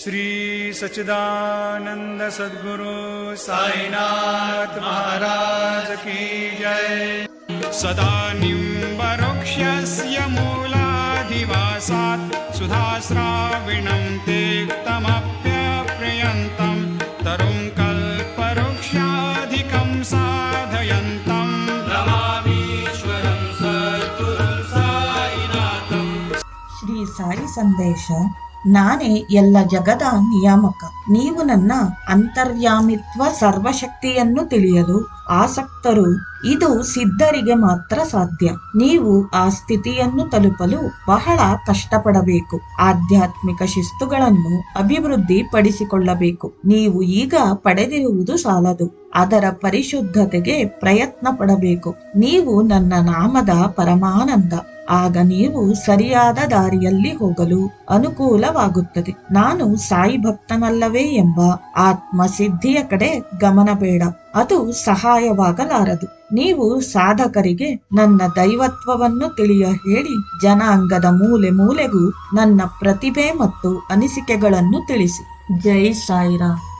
श्री सच्चिदानन्द सद्गुरु सायिनात् महाराजके जय। सदा निम्बरुक्षस्य मूलाधिवासात् सुधाविणम् ते तमप्यप्रयन्तम् तरुङ्कल्परुक्षाधिकम् साधयन्तम् श्री साई सन्देश ನಾನೇ ಎಲ್ಲ ಜಗದ ನಿಯಾಮಕ. ನೀವು ನನ್ನ ಅಂತರ್ಯಾಮಿತ್ವ ಸರ್ವಶಕ್ತಿಯನ್ನು ತಿಳಿಯಲು ಆಸಕ್ತರು, ಇದು ಸಿದ್ಧರಿಗೆ ಮಾತ್ರ ಸಾಧ್ಯ. ನೀವು ಆ ಸ್ಥಿತಿಯನ್ನು ತಲುಪಲು ಬಹಳ ಕಷ್ಟಪಡಬೇಕು. ಆಧ್ಯಾತ್ಮಿಕ ಶಿಸ್ತುಗಳನ್ನು ಅಭಿವೃದ್ಧಿ ಪಡಿಸಿಕೊಳ್ಳಬೇಕು ನೀವು ಈಗ ಪಡೆದಿರುವುದು ಸಾಲದು. ಅದರ ಪರಿಶುದ್ಧತೆಗೆ ಪ್ರಯತ್ನ ಪಡಬೇಕು. ನೀವು ನನ್ನ ನಾಮದ ಪರಮಾನಂದ. ಆಗ ನೀವು ಸರಿಯಾದ ದಾರಿಯಲ್ಲಿ ಹೋಗಲು ಅನುಕೂಲವಾಗುತ್ತದೆ. ನಾನು ಸಾಯಿ ಭಕ್ತನಲ್ಲವೇ ಎಂಬ ಆತ್ಮಸಿದ್ಧಿಯ ಕಡೆ ಗಮನ ಬೇಡ ಅದು ಸಹಾಯವಾಗಲಾರದು. ನೀವು ಸಾಧಕರಿಗೆ ನನ್ನ ದೈವತ್ವವನ್ನು ತಿಳಿಯ ಹೇಳಿ ಜನಾಂಗದ ಮೂಲೆ ಮೂಲೆಗೂ ನನ್ನ ಪ್ರತಿಭೆ ಮತ್ತು ಅನಿಸಿಕೆಗಳನ್ನು ತಿಳಿಸಿ. ಜೈ ಸಾಯಿರಾಮ್.